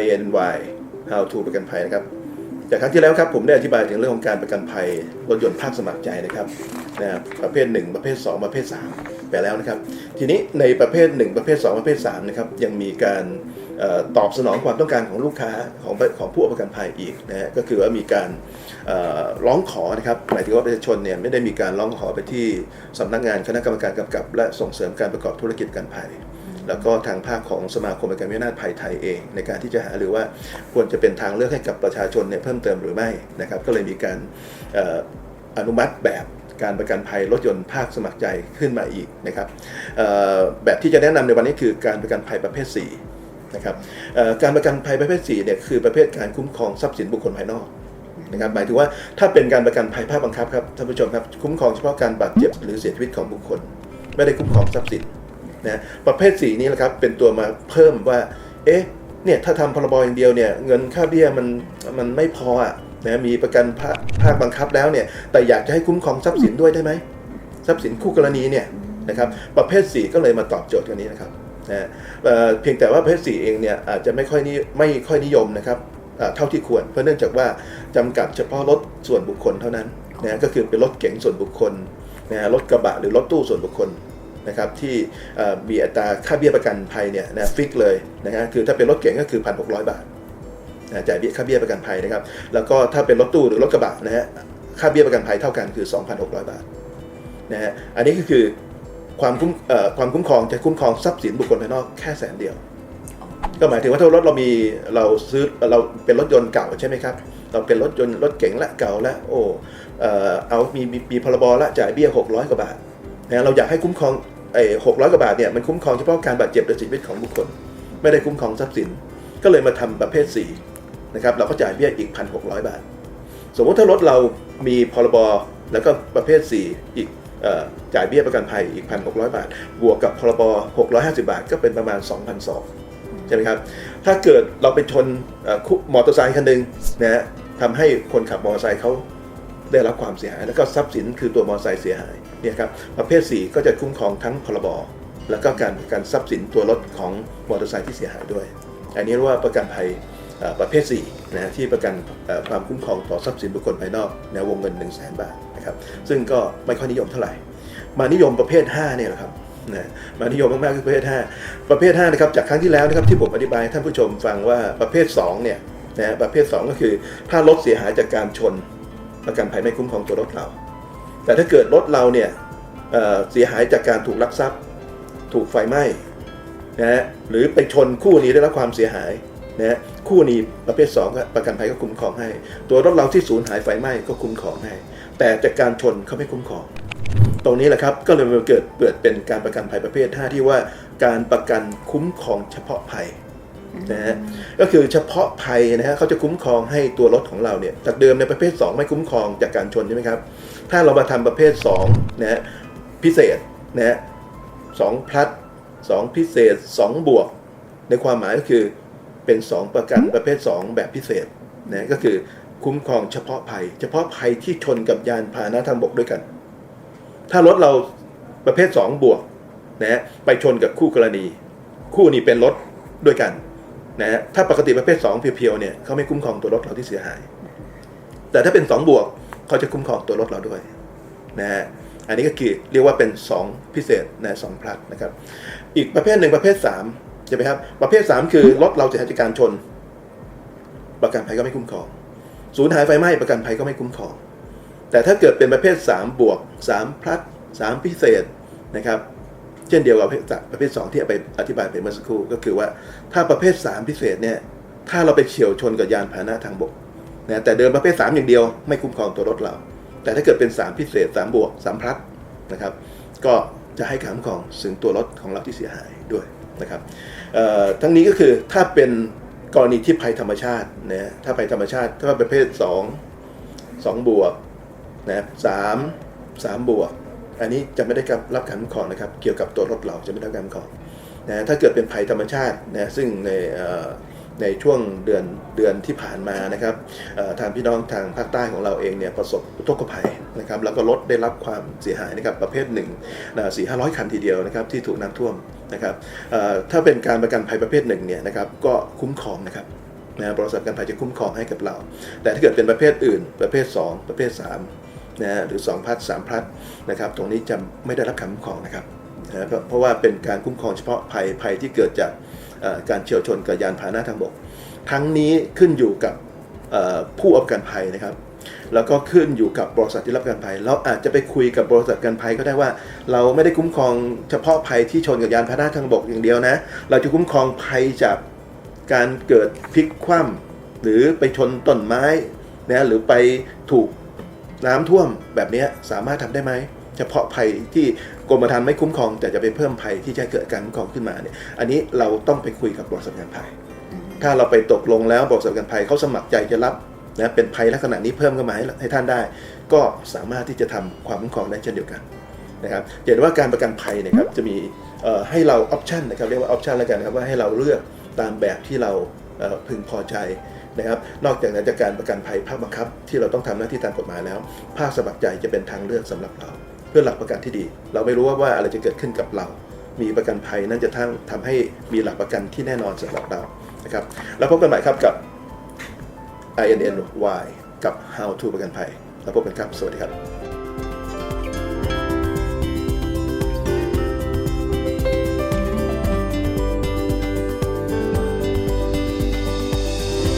INY How to ประกันภัยนะครับ จากครั้งที่แล้วครับผมได้อธิบายถึงเรื่องของการประกันภัยรถยนต์ภาคสมัครใจนะครับนะครับประเภท 1 ประเภท 2 ประเภท 3 ไปแล้วนะครับ ทีนี้ในประเภท 1 ประเภท 2 ประเภท3นะครับยังมีการออตอบสนองความต้องการของลูกค้าของของผู้ประกันภัยอีกนะฮะก็คือว่ามีการร้องขอนะครับหมายถึงว่าประชาชนเนี่ยไม่ได้มีการร้องขอไปที่สำนักงานคณะกรรมการกำกับ และส่งเสริมการประกอบธุรกิจกันภัย แล้วก็ทางภาคของสมาคมประกันวินาศภัยไทยเอง ในการที่จะหาหรือว่าควรจะเป็นทางเลือกให้กับประชาชนเนี่ยเพิ่มเติมหรือไม่นะครับ ก็เลยมีการออนุมัติแบบการประกันภัยรถยนต์ภาคสมัครใจขึ้นมาอีกนะครับแบบที่จะแนะนำในวันนี้คือการประกันภัยประเภท 4 นะครับการประกันภัยประเภท4เนี่ยคือประเภทการคุ้มครองทรัพย์สินบุคคลภายนอกนะครับหมายถึงว่าถ้าเป็นการประกันภัยภาคบังคับครับท่านผู้ชมครับคุ้มครองเฉพาะการบาดเจ็บหรือเสียชีวิตของบุคคล ไม่ได้คุ้มครองทรัพย์สิน นะประเภทสีนี้แหละครับเป็นตัวมาเพิ่มว่า เอ๊ะเนี่ยถ้าทำพรบอย่างเดียวเนี่ยเงินค่าเบี้ยมันมันไม่พออะนะมีประกันภาคภาคบังคับแล้วเนี่ยแต่อยากจะให้คุ้มครองทรัพย์สินด้วยได้ไหมทรัพย์สินคู่กรณีเนี่ยนะครับประเภทสีก็เลยมาตอบโจทย์ตัวนี้นะครับนะเเพียงแต่ว่าประเภทสีเองเนี่ยอาจจะไม่ค่อยนิไม่ค่อยนิยมนะครับเท่าที่ควร เพราะเนื่องจากว่าจำกัดเฉพาะรถส่วนบุคคลเท่านั้นนะก็คือเป็นรถเก๋งส่วนบุคคลนะรถกระบะหรือรถตู้ส่วนบุคคล นะครับที่เอ่อมีอัตราค่าเบี้ยประกันภัยเนี่ยนะฟิกเลยนะฮะคือถ้าเป็นรถเก๋งก็คือ 1,600 บาทนะจ่ายเบี้ยค่าเบี้ยประกันภัยนะครับแล้วก็ถ้าเป็นรถตู้หรือรถกระบะนะฮะค่าเบี้ยประกันภัยเท่ากันคือ 2,600 บาทนะฮะอันนี้ก็คือความคุ้มความคุ้มครองจะคุ้มครองทรัพย์สินบุคคลภายนอกแค่แสนเดียว ก็หมายถึงว่าถ้ารถเรามีเราซื้อเราเป็นรถยนต์เก่าใช่ไหมครับเราเป็นรถยนต์รถเก๋งละเก่าละโอ้เอามีมีมีพรบละจ่ายเบี้ย 600 กว่าบาทนะเราอยากให้คุ้มครอง ไอ้หกร้อยกว่าบาทเนี่ยมันคุ้มครองเฉพาะการบาดเจ็บหรือเสียชีวิตของบุคคล ไม่ได้คุ้มครองทรัพย์สิน ก็เลยมาทำประเภท4นะครับเราก็จ่ายเบี้ยอีก 1,600 บาท สมมติถ้ารถเรามีพรบแล้วก็ประเภท 4 อีกเอ่อจ่ายเบี้ยประกันภัยอีก 1,600 บาท บวกกับพรบ650 บาท ก็เป็นประมาณ 2,200ใช่ไหมครับ ถ้าเกิดเราไปชนมอเตอร์ไซค์คันหนึ่งนะฮะทำให้คนขับมอเตอร์ไซค์เขาได้รับความเสียหาย แล้วก็ทรัพย์สินคือตัวมอเตอร์ไซค์เสียหาย เนี่ยครับประเภท 4 ก็จะคุ้มครองทั้งพรบแล้วก็การการทรัพย์สินตัวรถของมอเตอร์ไซค์ที่เสียหายด้วย อันนี้เรียกว่าประกันภัยประเภท4นะที่ประกันความคุ้มครองต่อทรัพย์สินบุคคลภายนอกในวงเงิน 1 0 0 0 0แบาทนะครับซึ่งก็ไม่ค่อยนิยมเท่าไหร่ มานิยมประเภท5เนี่ยแหละครับนะมานิยมมากๆคือประเภท 5 ประเภท5นะครับจากครั้งที่แล้วนะครับที่ผมอธิบายท่านผู้ชมฟังว่าประเภท2เนี่ยนะประเภท 2 ก็คือถ้ารถเสียหายจากการชนประกันภัยไม่คุ้มครองตัวรถเรา แต่ถ้าเกิดรถเราเนี่ยเเสียหายจากการถูกลักทรัพย์ ถูกไฟไหม้นะฮะหรือไปชนคู่นี้ได้รับความเสียหายนะฮะคู่นี้ประเภท2ก็ประกันภัยก็คุ้มครองให้ ตัวรถเราที่สูญหายไฟไหม้ก็คุ้มครองให้ แต่จากการชนเขาไม่คุ้มครอง ตรงนี้แหละครับก็เลยเกิดเปิดเป็นการประกันภัยประเภท 5 ที่ว่าการประกันคุ้มครองเฉพาะภัย นะฮะก็คือเฉพาะภัยนะฮะเขาจะคุ้มครองให้ตัวรถของเราเนี่ยจากเดิมในประเภท 2 ไม่คุ้มครองจากการชนใช่ไหมครับ ถ้าเรามาทำประเภท2นะฮะพิเศษนะฮะสองพลัดสองพิเศษ 2 บวก ในความหมายก็คือเป็น 2 ประกันประเภท 2 แบบพิเศษนะก็คือคุ้มครองเฉพาะภัย เฉพาะภัยที่ชนกับยานพาหนะทางบกด้วยกัน ถ้ารถเราประเภท 2 บวกนะไปชนกับคู่กรณี คู่นี้เป็นรถด้วยกัน นะฮะถ้าปกติประเภท 2 เพียวๆเนี่ยเขาไม่คุ้มครองตัวรถเราที่เสียหาย แต่ถ้าเป็น 2 บวกเขาจะคุ้มครองตัวรถเราด้วยนะฮะอันนี้ก็คือเรียกว่าเป็น 2 พิเศษนะสองพลัดนะครับ อีกประเภทหนึ่งประเภท3ใช่ไหมครับ ประเภท 3 คือรถเราจะจากการชน ประกันภัยก็ไม่คุ้มครองสูญหายไฟไหม้ประกันภัยก็ไม่คุ้มครอง แต่ถ้าเกิดเป็นประเภท 3 บวก 3 พลัด3พิเศษนะครับ เช่นเดียวกับประเภทประเภท 2 ที่ไปอธิบายไปเมื่อสักครู่ก็คือว่าถ้าประเภท 3 พิเศษเนี่ยถ้าเราไปเฉียวชนกับยานพาหนะทางบกนะแต่เดิมประเภท 3 อย่างเดียวไม่คุ้มครองตัวรถเรา แต่ถ้าเกิดเป็น 3 พิเศษ 3 บวก 3 พลัดนะครับ ก็จะให้คุ้มครองถึงตัวรถของเราที่เสียหายด้วยนะครับทั้งนี้ก็คือถ้าเป็นกรณีที่ภัยธรรมชาตินะถ้าภัยธรรมชาติถ้าประเภท 2 2 บวกนะสามสามบวก อันนี้จะไม่ได้รับการคุ้มครองนะครับ เกี่ยวกับตัวรถเราจะไม่ได้รับการคุ้มครองนะถ้าเกิดเป็นภัยธรรมชาตินะซึ่งในในช่วงเดือนเดือนที่ผ่านมานะครับทางพี่น้องทางภาคใต้ของเราเองเนี่ยประสบอุทกภัยนะครับแล้วก็รถได้รับความเสียหายนะครับประเภทหนึ่งสี่ห้าร้อยคันทีเดียวนะครับที่ถูกน้ำท่วมนะครับถ้าเป็นการประกันภัยประเภทหนึ่งเนี่ยนะครับก็คุ้มครองนะครับนะบริษัทประกันภัยจะคุ้มครองให้กับเรา แต่ถ้าเกิดเป็นประเภทอื่น ประเภท 2 ประเภท 3 นะฮะหรือ 2 พัด3พัดนะครับตรงนี้จะไม่ได้รับการคุ้มครองนะครับนะเพราะว่าเป็นการคุ้มครองเฉพาะภัยภัยที่เกิดจากการเฉียวชนกับยานพาหนะทางบก ทั้งนี้ขึ้นอยู่กับผู้อาประกันภัยนะครับแล้วก็ขึ้นอยู่กับบริษัทที่รับกันภัย เราอาจจะไปคุยกับบริษัทกันภัยก็ได้ว่า เราไม่ได้คุ้มครองเฉพาะภัยที่ชนกับยานพาหนะทางบกอย่างเดียวนะ เราจะคุ้มครองภัยจากการเกิดพลิกคว่ำหรือไปชนต้นไม้นะหรือไปถูก น้ำท่วมแบบเนี้ยสามารถทำได้ไหมเฉพาะภัยที่กรมธรรม์ไม่คุ้มครอง แต่จะไปเพิ่มภัยที่จะเกิดการคุ้มครองขึ้นมาเนี่ยอันนี้เราต้องไปคุยกับบริษัทประกันภัย ถ้าเราไปตกลงแล้วบริษัทประกันภัยเขาสมัครใจจะรับนะเป็นภัยลักษณะนี้เพิ่มเข้ามาให้ให้ท่านได้ ก็สามารถที่จะทำความคุ้มครองได้เช่นเดียวกันนะครับเห็นว่าการประกันภัยเนะครับจะมีเอ่อให้เราออปชันนะครับเรียกว่าออปชันแล้วกันนะครับว่าให้เราเลือกตามแบบที่เราเอ่อพึงพอใจ นะครับ นอกจากนั้นจากการประกันภัยภาคบังคับ ที่เราต้องทำหน้าที่ตามกฎหมายแล้ว ภาคสมัครใจจะเป็นทางเลือกสำหรับเรา เพื่อหลักประกันที่ดี เราไม่รู้ว่าว่าอะไรจะเกิดขึ้นกับเรา มีประกันภัยนั่นจะทั้งทำให้มีหลักประกันที่แน่นอนสำหรับเรานะครับแล้วพบกันใหม่ครับกับ INNY กับ How to ประกันภัยแล้วพบกันครับ สวัสดีครับ